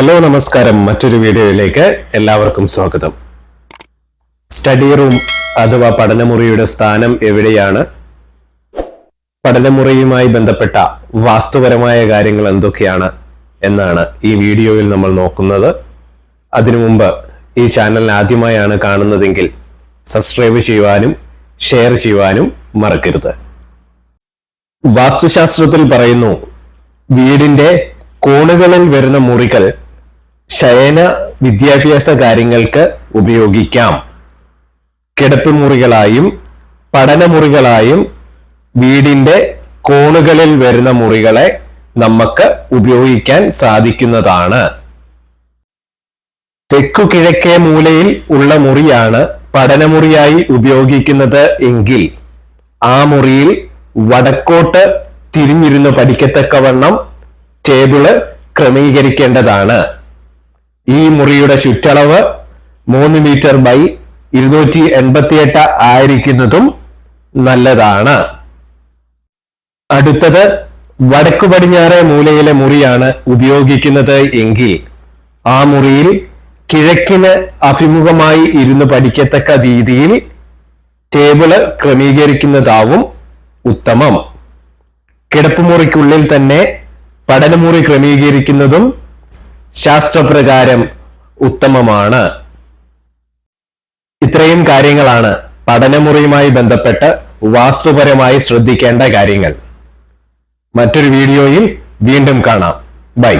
Hello നമസ്കാരം. മറ്റൊരു വീഡിയോയിലേക്ക് എല്ലാവർക്കും സ്വാഗതം. സ്റ്റഡി റൂം അഥവാ പഠനമുറിയുടെ സ്ഥാനം എവിടെയാണ്? പഠനമുറിയുമായി ബന്ധപ്പെട്ട വാസ്തുപരമായ കാര്യങ്ങൾ എന്തൊക്കെയാണ് എന്നാണ് ഈ വീഡിയോയിൽ നമ്മൾ നോക്കുന്നത്. അതിനു മുമ്പ് ഈ ചാനൽ ആദ്യമായാണ് കാണുന്നതെങ്കിൽ സബ്സ്ക്രൈബ് ചെയ്യുവാനും ഷെയർ ചെയ്യുവാനും മറക്കരുത്. വാസ്തുശാസ്ത്രത്തിൽ പറയുന്നു വീടിന്റെ കോണുകളിൽ വരുന്ന മുറികൾ ശയന വിദ്യാഭ്യാസ കാര്യങ്ങൾക്ക് ഉപയോഗിക്കാം. കിടപ്പ് മുറികളായും പഠനമുറികളായും വീടിന്റെ കോണുകളിൽ വരുന്ന മുറികളെ നമുക്ക് ഉപയോഗിക്കാൻ സാധിക്കുന്നതാണ്. തെക്കു കിഴക്കേ മൂലയിൽ ഉള്ള മുറിയാണ് പഠനമുറിയായി ഉപയോഗിക്കുന്നത് എങ്കിൽ ആ മുറിയിൽ വടക്കോട്ട് തിരിഞ്ഞിരുന്ന് പഠിക്കത്തക്കവണ്ണം ടേബിൾ ക്രമീകരിക്കേണ്ടതാണ്. ഈ മുറിയുടെ ചുറ്റളവ് മൂന്ന് മീറ്റർ ബൈ ഇരുന്നൂറ്റി എൺപത്തിയെട്ട് ആയിരിക്കുന്നതും നല്ലതാണ്. അടുത്തത് വടക്കു പടിഞ്ഞാറ് മൂലയിലെ മുറിയാണ് ഉപയോഗിക്കുന്നത് എങ്കിൽ ആ മുറിയിൽ കിഴക്കിന് അഭിമുഖമായി ഇരുന്ന് പഠിക്കത്തക്ക രീതിയിൽ ടേബിൾ ക്രമീകരിക്കുന്നതാവും ഉത്തമം. കിടപ്പുമുറിക്കുള്ളിൽ തന്നെ പഠനമുറി ക്രമീകരിക്കുന്നതും ശാസ്ത്രപ്രകാരം ഉത്തമമാണ്. ഇത്രയും കാര്യങ്ങളാണ് പഠനമുറിയുമായി ബന്ധപ്പെട്ട് വാസ്തുപരമായി ശ്രദ്ധിക്കേണ്ട കാര്യങ്ങൾ. മറ്റൊരു വീഡിയോയിൽ വീണ്ടും കാണാം. ബൈ.